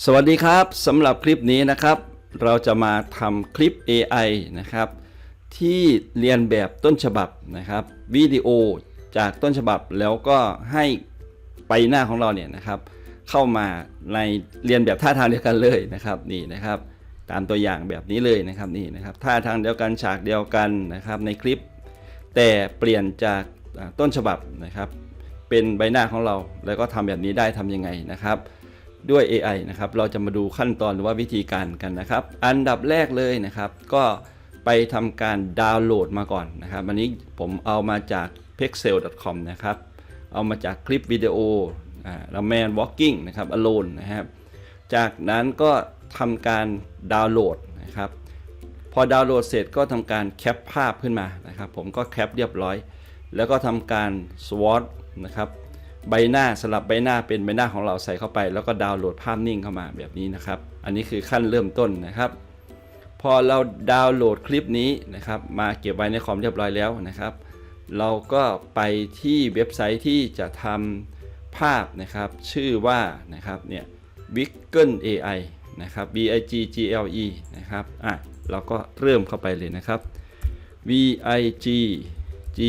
สวัสดีครับสำหรับคลิปนี้นะครับ เราจะมาทำคลิป AI นะครับ ที่เรียนแบบต้นฉบับนะครับวิดีโอจากต้นฉบับแล้วก็ให้ไปหน้าของเราเนี่ยนะครับ เข้ามาในเรียนแบบท่าทางเดียวกันเลยนะครับนี่นะครับ ตามตัวอย่างแบบนี้เลยนะครับนี่นะครับท่าทางเดียวกันฉากเดียวกันนะครับในคลิป แต่เปลี่ยนจากต้นฉบับนะครับ เป็นใบหน้าของเราแล้วก็ทำแบบนี้ได้ทำยังไงนะครับ ด้วย AI นะครับ เราจะมาดูขั้นตอนหรือว่าวิธีการกันนะครับ อันดับแรกเลยนะครับ ก็ไปทำการดาวน์โหลดมาก่อนนะครับอันนี้ผมเอามาจาก pixel.com นะครับ เอามาจากคลิปวิดีโอเราแมน walking นะครับ alone นะครับ จากนั้นก็ทำการดาวน์โหลดนะครับ พอดาวน์โหลดเสร็จก็ทำการแคปภาพขึ้นมานะครับ ผมก็แคปเรียบร้อย แล้วก็ทำการ swatch นะครับ ใบหน้าสลับใบหน้าเป็นใบหน้าของเราใส่เข้าไป แล้วก็ดาวน์โหลดภาพนิ่งเข้ามาแบบนี้นะครับ อันนี้คือขั้นเริ่มต้นนะครับ พอเราดาวน์โหลดคลิปนี้นะครับ มาเก็บไว้ในคอมเรียบร้อยแล้วนะครับ เราก็ไปที่เว็บไซต์ที่จะทำภาพนะครับ ชื่อว่านะครับเนี่ย w i g g l e AI นะครับ B I G G L E นะครับอะเราก็เริ่มเข้าไปเลยนะครับ V I G G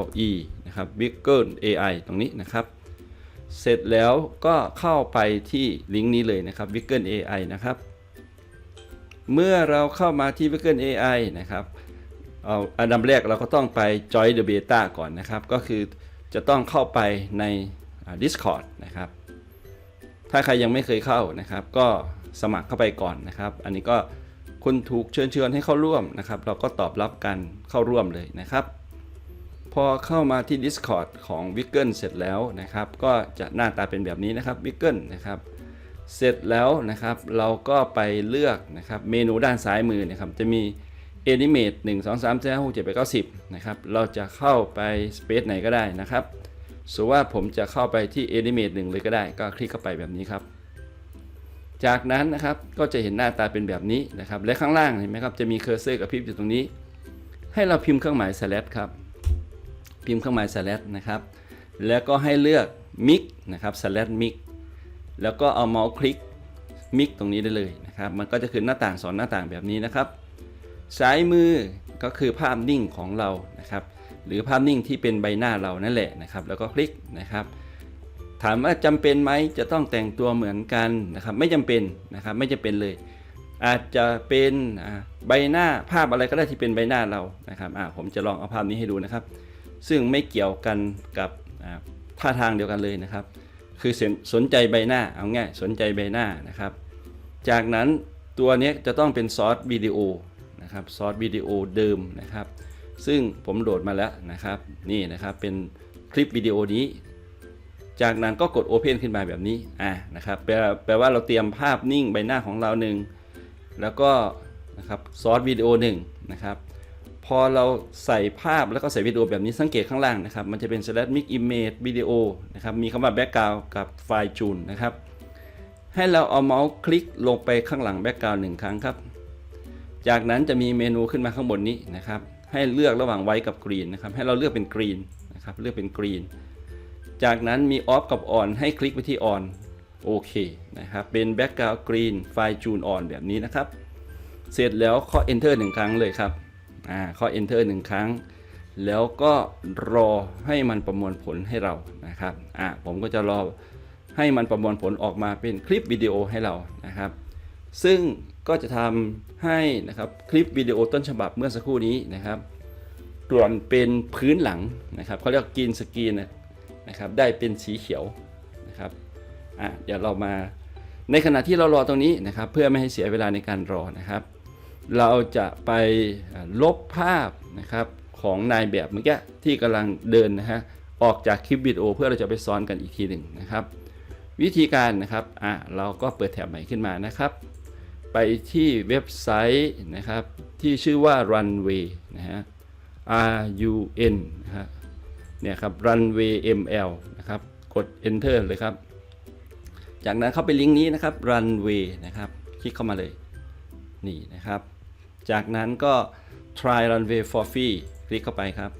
L E นะครับ w i g g l e AI ตรงนี้นะครับ เสร็จแล้วก็เข้าไปที่ลิงก์นี้เลยนะครับ w i g g l e AI นะครับ เมื่อเราเข้ามาที่ w i g g l e AI นะครับเอาอันดับแรกเราก็ต้องไป join the beta ก่อนนะครับ ก็คือจะต้องเข้าไปใน Discord นะครับ ถ้าใครยังไม่เคยเข้านะครับ ก็สมัครเข้าไปก่อนนะครับ อันนี้ก็คุณถูกเชิญชวนให้เข้าร่วมนะครับ เราก็ตอบรับการเข้าร่วมเลยนะครับ พอเข้ามาที่ Discord ของ w i g g l e เสร็จแล้วนะครับ ก็จะหน้าตาเป็นแบบนี้นะครับ w i g g l e นะครับ เสร็จแล้วนะครับ เราก็ไปเลือกนะครับเมนูด้านซ้ายมือนะครับ จะมี Animate 1 2 3 4 5 6 7 8 9 10 นะครับ เราจะเข้าไป Space ไหนก็ได้นะครับสมมติว่าผมจะเข้าไปที่ Animate 1 เลยก็ได้ ก็คลิกเข้าไปแบบนี้ครับ จากนั้นนะครับก็จะเห็นหน้าตาเป็นแบบนี้นะครับ และข้างล่างเห็นไหมครับจะมีเคอร์เซอร์กับพริบอยู่ตรงนี้ ให้เราพิมพ์เครื่องหมาย slash ครับ พิมพ์เครื่องหมาย slash นะครับ แล้วก็ให้เลือก mix นะครับ slash mix แล้วก็เอาเมาส์คลิกมิกตรงนี้ได้เลยนะครับ มันก็จะขึ้นหน้าต่างสอนหน้าต่างแบบนี้นะครับ ซ้ายมือก็คือภาพนิ่งของเรานะครับ หรือภาพนิ่งที่เป็นใบหน้าเรานั่นแหละนะครับ แล้วก็คลิกนะครับถามว่าจำเป็นไหมจะต้องแต่งตัวเหมือนกันนะครับ ไม่จำเป็นนะครับไม่จำเป็นเลย อาจจะเป็นใบหน้าภาพอะไรก็ได้ที่เป็นใบหน้าเรานะครับผมจะลองเอาภาพนี้ให้ดูนะครับ ซึ่งไม่เกี่ยวกันกับท่าทางเดียวกันเลยนะครับ คือสนใจใบหน้าเอาง่ายสนใจใบหน้านะครับ จากนั้นตัวนี้จะต้องเป็นซอสวิดีโอนะครับซอสวิดีโอเดิมนะครับ ซึ่งผมโหลดมาแล้วนะครับ นี่นะครับเป็นคลิปวิดีโอนี้ จากนั้นก็กด Open ขึ้นมาแบบนี้อ่านะครับแปลแปลว่าเราเตรียมภาพนิ่งใบหน้าของเราหนึ่งแล้วก็นะครับซอสวิดีโอหนึ่งนะครับ พอเราใส่ภาพแล้วก็ใส่วิดีโอแบบนี้สังเกตข้างล่างนะครับ มันจะเป็น slash mix image video นะครับ มีคำว่า background กับไฟล์จูนนะครับ ให้เราเอาเมาส์คลิกลงไปข้างหลัง background หนึ่งครั้งครับ จากนั้นจะมีเมนูขึ้นมาข้างบนนี้นะครับ ให้เลือกระหว่างไวท์กับกรีนนะครับ ให้เราเลือกเป็นกรีนนะครับ เลือกเป็นกรีน จากนั้นมีออฟกับออนให้คลิกไปที่ออนโอเคนะครับ เป็น background green ไฟล์จูนออนแบบนี้นะครับ เสร็จแล้วข้อ enter หนึ่งครั้งเลยครับ อ่าข้อ enter หนึ่งครั้ง แล้วก็รอให้มันประมวลผลให้เรานะครับอ่าผมก็จะรอให้มันประมวลผลออกมาเป็นคลิปวิดีโอให้เรานะครับ ซึ่งก็จะทำให้นะครับคลิปวิดีโอต้นฉบับเมื่อสักครู่นี้นะครับส่วนเป็นพื้นหลังนะครับเขาเรียกกรีนสกรีนนะครับได้เป็นสีเขียวนะครับอะเดี๋ยวเรามาในขณะที่เรารอตรงนี้นะครับ เพื่อไม่ให้เสียเวลาในการรอนะครับ เราจะไปลบภาพนะครับของนายแบบเมื่อกี้ที่กำลังเดินนะฮะออกจากคลิปวิดีโอเพื่อเราจะไปซ้อนกันอีกทีหนึ่งนะครับ วิธีการนะครับอะเราก็เปิดแถบใหม่ขึ้นมานะครับ ไปที่เว็บไซต์นะครับที่ชื่อว่า Runway นะฮะ R U N นะฮะเนี่ยครับ Runway ML นะครับกด Enter เลยครับ จากนั้นเข้าไปลิงก์นี้นะครับ Runway นะครับ คลิกเข้ามาเลย นี่นะครับ จากนั้นก็ try runway for free คลิกเข้าไปครับ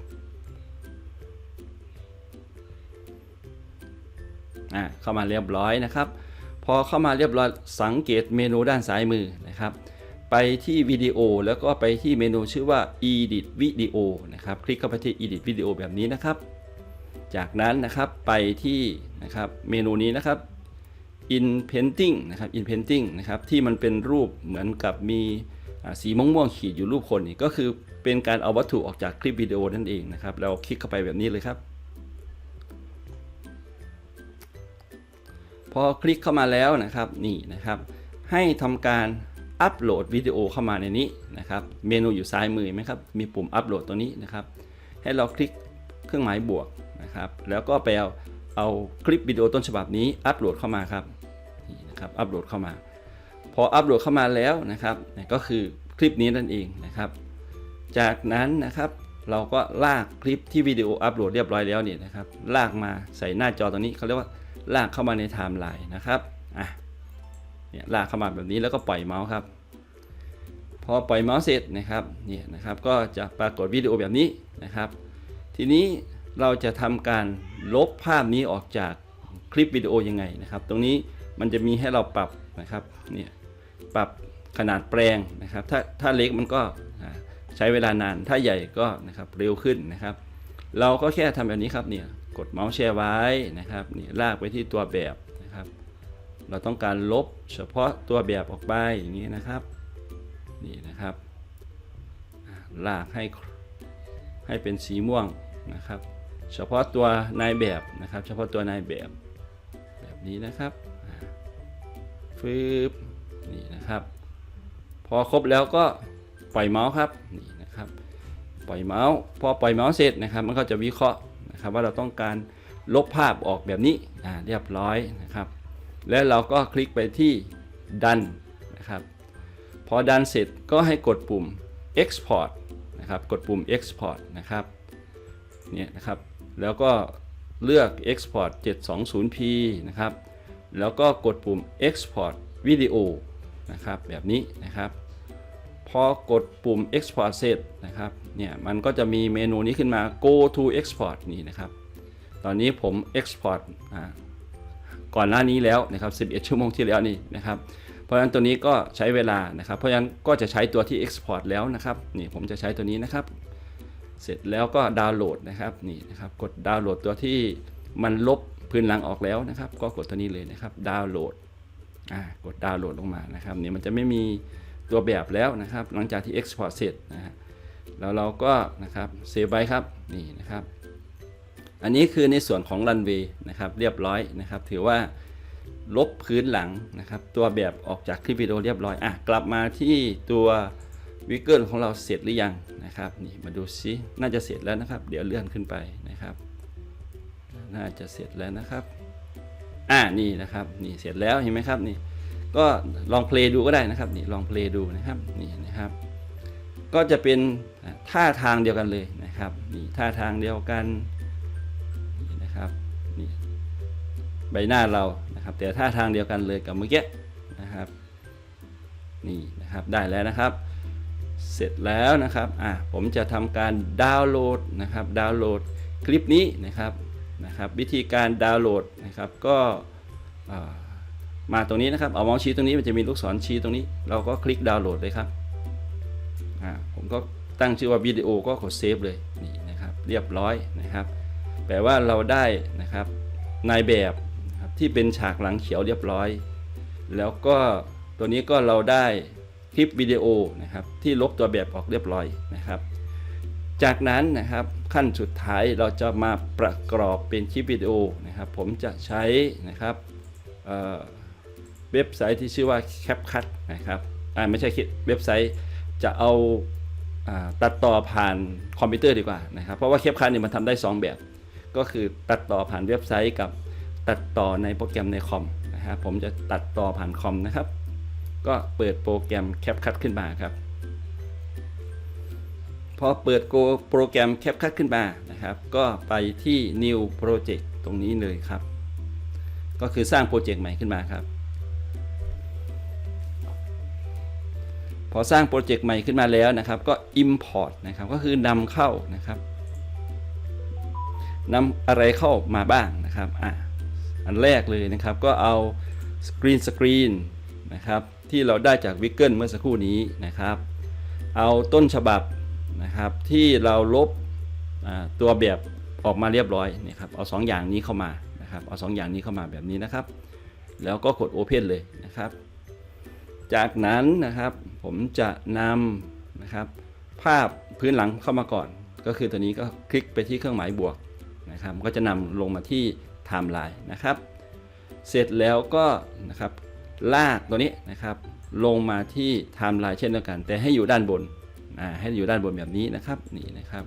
อ่าเข้ามาเรียบร้อยนะครับ พอเข้ามาเรียบร้อยสังเกตเมนูด้านซ้ายมือนะครับ ไปที่วิดีโอแล้วก็ไปที่เมนูชื่อว่า edit video นะครับ คลิกเข้าไปที่ edit video แบบนี้นะครับ จากนั้นนะครับไปที่นะครับเมนูนี้นะครับ in painting นะครับ in painting นะครับที่มันเป็นรูปเหมือนกับมี อ่าสีม่วงๆขีดอยู่รูปคนนี่ก็คือเป็นการเอาวัตถุออกจากคลิปวิดีโอนั่นเองนะครับ เราคลิกเข้าไปแบบนี้เลยครับ พอคลิกเข้ามาแล้วนะครับนี่นะครับ ให้ทำการอัปโหลดวิดีโอเข้ามาในนี้นะครับ เมนูอยู่ซ้ายมือไหมครับมีปุ่มอัปโหลดตัวนี้นะครับ ให้เราคลิกเครื่องหมายบวกนะครับ แล้วก็ไปเอาเอาคลิปวิดีโอต้นฉบับนี้อัปโหลดเข้ามาครับนี่นะครับอัปโหลดเข้ามา พออัปโหลดเข้ามาแล้วนะครับก็คือคลิปนี้นั่นเองนะครับ จากนั้นนะครับเราก็ลากคลิปที่วิดีโออัปโหลดเรียบร้อยแล้วเนี่ยนะครับ ลากมาใส่หน้าจอตรงนี้เขาเรียกว่าลากเข้ามาในไทม์ไลน์นะครับอะเนี่ยลากเข้ามาแบบนี้แล้วก็ปล่อยเมาส์ครับ พอปล่อยเมาส์เสร็จนะครับเนี่ยนะครับก็จะปรากฏวิดีโอแบบนี้นะครับ ทีนี้เราจะทำการลบภาพนี้ออกจากคลิปวิดีโอยังไงนะครับ ตรงนี้มันจะมีให้เราปรับนะครับเนี่ย ปรับขนาดแปลงนะครับ ถ้าถ้าเล็กมันก็ใช้เวลานาน ถ้าใหญ่ก็นะครับเร็วขึ้นนะครับ เราก็แค่ทำแบบนี้ครับเนี่ย กดเมาส์แชร์ไว้นะครับนี่ลากไปที่ตัวแบบนะครับ เราต้องการลบเฉพาะตัวแบบออกไปอย่างนี้นะครับ นี่นะครับ ลากให้ให้เป็นสีม่วงนะครับ เฉพาะตัวนายแบบนะครับ เฉพาะตัวนายแบบแบบนี้นะครับฟืบ นี่นะครับ พอครบแล้วก็ปล่อยเมาส์ครับนี่นะครับ ปล่อยเมาส์พอปล่อยเมาส์เสร็จนะครับ มันก็จะวิเคราะห์นะครับว่าเราต้องการลบภาพออกแบบนี้อ่าเรียบร้อยนะครับ แล้วเราก็คลิกไปที่ดันนะครับ พอดันเสร็จก็ให้กดปุ่ม export นะครับกดปุ่ม export นะครับเนี่ยนะครับ แล้วก็เลือก export 720p นะครับ แล้วก็กดปุ่ม export video นะครับแบบนี้นะครับ พอกดปุ่ม export เสร็จนะครับเนี่ยมันก็จะมีเมนูนี้ขึ้นมา go to export นี่นะครับ ตอนนี้ผม export อ่าก่อนหน้านี้แล้วนะครับ 11 ชั่วโมงที่แล้วนี่นะครับ เพราะฉะนั้นตัวนี้ก็ใช้เวลานะครับ เพราะฉะนั้นก็จะใช้ตัวที่ export แล้วนะครับ นี่ผมจะใช้ตัวนี้นะครับ เสร็จแล้วก็ดาวน์โหลดนะครับ นี่นะครับ กดดาวน์โหลดตัวที่มันลบพื้นหลังออกแล้วนะครับ ก็กดตัวนี้เลยนะครับ ดาวน์โหลด กดดาวน์โหลดลงมานะครับนี่มันจะไม่มีตัวแบบแล้วนะครับ หลังจากที่ export เสร็จนะฮะแล้วเราก็นะครับเซฟไว้ครับนี่นะครับ อันนี้คือในส่วนของรันเวย์นะครับเรียบร้อยนะครับ ถือว่าลบพื้นหลังนะครับ ตัวแบบออกจากคลิปวิดีโอเรียบร้อยอะกลับมาที่ตัววิกเกิลของเราเสร็จหรือยังนะครับนี่มาดูซิน่าจะเสร็จแล้วนะครับ เดี๋ยวเลื่อนขึ้นไปนะครับ น่าจะเสร็จแล้วนะครับ อ่านี่นะครับนี่เสร็จแล้วเห็นไหมครับนี่ก็ลองเพลย์ดูก็ได้นะครับนี่ลองเพลย์ดูนะครับนี่นะครับ ก็จะเป็นท่าทางเดียวกันเลยนะครับนี่ท่าทางเดียวกันนี่นะครับนี่ใบหน้าเรานะครับแต่ท่าทางเดียวกันเลยกับเมื่อกี้นะครับนี่นะครับได้แล้วนะครับ เสร็จแล้วนะครับอะผมจะทำการดาวน์โหลดนะครับดาวน์โหลดคลิปนี้นะครับ นะครับวิธีการดาวน์โหลดนะครับก็มาตรงนี้นะครับเอาเมาส์ชี้ตรงนี้มันจะมีลูกศรชี้ตรงนี้ เราก็คลิกดาวน์โหลดเลยครับผมก็ตั้งชื่อว่าวิดีโอก็กดเซฟเลยนี่นะครับเรียบร้อยนะครับแปลว่าเราได้นะครับนายแบบที่เป็นฉากหลังเขียวเรียบร้อย แล้วก็ตัวนี้ก็เราได้คลิปวิดีโอนะครับที่ลบตัวแบบออกเรียบร้อยนะครับ จากนั้นนะครับขั้นสุดท้ายเราจะมาประกอบเป็นคลิปวิดีโอนะครับ ผมจะใช้นะครับเเว็บไซต์ที่ชื่อว่า CapCut นะครับอ่าไม่ใช่เว็บไซต์จะเอาอ่าตัดต่อผ่านคอมพิวเตอร์ดีกว่านะครับ เพราะว่า CapCut เนี่ยมันทำได้ 2 แบบ ก็คือตัดต่อผ่านเว็บไซต์กับตัดต่อในโปรแกรมในคอมนะครับผมจะตัดต่อผ่านคอมนะครับ ก็เปิดโปรแกรม CapCut ขึ้นมาครับ พอเปิดโกโปรแกรม CapCut ขึ้นมานะครับ ก็ไปที่ New Project ตรงนี้เลยครับ ก็คือสร้างโปรเจกต์ใหม่ขึ้นมาครับ พอสร้างโปรเจกต์ใหม่ขึ้นมาแล้วนะครับ ก็ Import นะครับ ก็คือนำเข้านะครับนำอะไรเข้ามาบ้างนะครับอะอันแรกเลยนะครับก็เอาสกรีนสกรีนนะครับที่เราได้จากวิกเกิลเมื่อสักครู่นี้นะครับ เอาต้นฉบับ นะครับ ที่เราลบตัวแบบออกมาเรียบร้อยนี่ครับเอาสองอย่างนี้เข้ามานะครับเอาสองอย่างนี้เข้ามาแบบนี้นะครับ แล้วก็กด Open เลยนะครับ จากนั้นนะครับผมจะนำนะครับ ภาพพื้นหลังเข้ามาก่อน ก็คือตัวนี้ก็คลิกไปที่เครื่องหมายบวกนะครับ ก็จะนำลงมาที่ไทม์ไลน์นะครับ เสร็จแล้วก็นะครับลากตัวนี้นะครับ ลงมาที่ไทม์ไลน์เช่นเดียวกัน แต่ให้อยู่ด้านบน ให้อยู่ด้านบนแบบนี้นะครับนี่นะครับ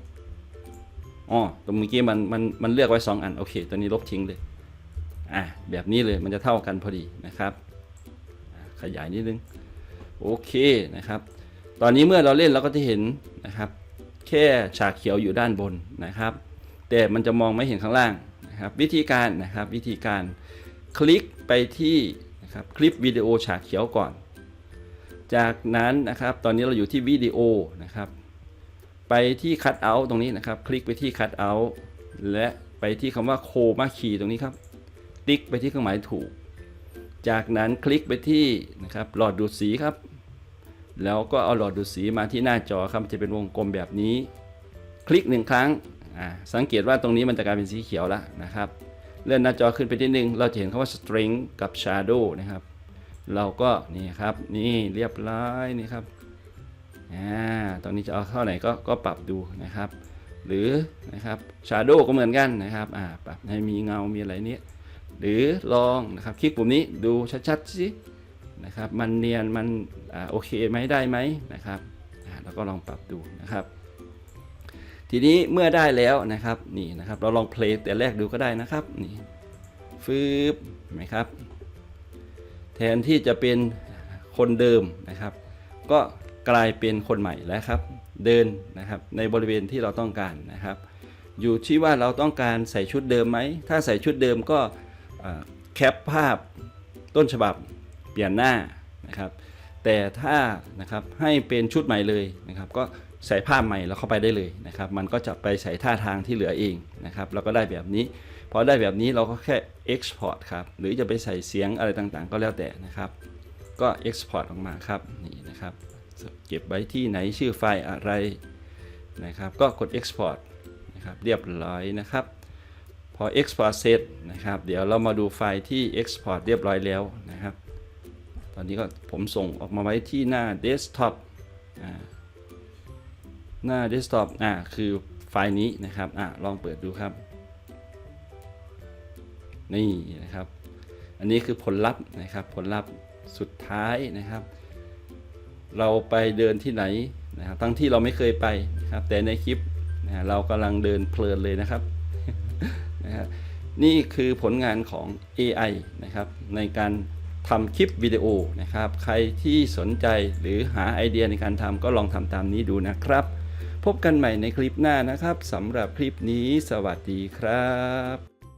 อ๋อตรงเมื่อกี้มันมันมันเลือกไว้ 2 อันโอเค ตัวนี้ลบทิ้งเลยอ่าแบบนี้เลยมันจะเท่ากันพอดีนะครับ ขยายนิดนึงโอเคนะครับ ตอนนี้เมื่อเราเล่นเราก็จะเห็นนะครับ แค่ฉากเขียวอยู่ด้านบนนะครับ แต่มันจะมองไม่เห็นข้างล่างนะครับ วิธีการนะครับวิธีการคลิกไปที่นะครับคลิปวิดีโอฉากเขียวก่อน จากนั้นนะครับ ตอนนี้เราอยู่ที่วิดีโอนะครับ ไปที่ cut out ตรงนี้นะครับ คลิกไปที่ cut out และไปที่คำว่าโคมาคีตรงนี้ครับ คลิกไปที่เครื่องหมายถูก จากนั้นคลิกไปที่นะครับหลอดดูดสีครับ แล้วก็เอาหลอดดูดสีมาที่หน้าจอครับจะเป็นวงกลมแบบนี้ คลิกหนึ่งครั้งอ่าสังเกตว่าตรงนี้มันจะกลายเป็นสีเขียวแล้วนะครับ เลื่อนหน้าจอขึ้นไปที่หนึ่งเราจะเห็นคำว่า string กับ shadow นะครับ เราก็นี่ครับนี่เรียบร้อยนี่ครับอ่าตรงนี้จะเอาเท่าไหนก็ก็ปรับดูนะครับ หรือนะครับ shadow ก็เหมือนกันนะครับอ่าปรับให้มีเงา มีอะไรเนี้ยหรือลองนะครับคลิกปุ่มนี้ดูชัดๆสินะครับมันเนียนมันอ่าโอเคไหมได้ไหมนะครับอ่าแล้วก็ลองปรับดูนะครับ ทีนี้เมื่อได้แล้วนะครับนี่นะครับเราลองเพลย์แต่แรกดูก็ได้นะครับนี่ฟืบเห็นไหมครับ แทนที่จะเป็นคนเดิมนะครับ ก็กลายเป็นคนใหม่แล้วครับ เดินนะครับในบริเวณที่เราต้องการนะครับ อยู่ที่ว่าเราต้องการใส่ชุดเดิมไหม ถ้าใส่ชุดเดิมก็แคปภาพต้นฉบับเปลี่ยนหน้านะครับ แต่ถ้านะครับให้เป็นชุดใหม่เลยนะครับ ก็ใส่ภาพใหม่แล้วเข้าไปได้เลยนะครับ มันก็จะไปใส่ท่าทางที่เหลือเองนะครับแล้วก็ได้แบบนี้ พอได้แบบนี้เราก็แค่ export ครับ หรือจะไปใส่เสียงอะไรต่างๆ ก็แล้วแต่นะครับ ก็ export ออกมาครับ นี่นะครับ เก็บไว้ที่ไหนชื่อไฟล์อะไรนะครับ ก็กด export นะครับเรียบร้อยนะครับ พอ export เสร็จนะครับ เดี๋ยวเรามาดูไฟล์ที่ export เรียบร้อยแล้วนะครับ ตอนนี้ก็ผมส่งออกมาไว้ที่หน้า desktop อ่าหน้า desktop อ่าคือไฟล์นี้นะครับอ่าลองเปิดดูครับ นี่นะครับ อันนี้คือผลลัพธ์นะครับ ผลลัพธ์สุดท้ายนะครับ เราไปเดินที่ไหนนะครับ ทั้งที่เราไม่เคยไปนะครับ แต่ในคลิปนะเรากำลังเดินเพลินเลยนะครับนะบนี่คือผลงานของ AI นะครับ ในการทำคลิปวิดีโอนะครับ ใครที่สนใจหรือหาไอเดียในการทำก็ลองทำตามนี้ดูนะครับ พบกันใหม่ในคลิปหน้านะครับสำหรับคลิปนี้สวัสดีครับ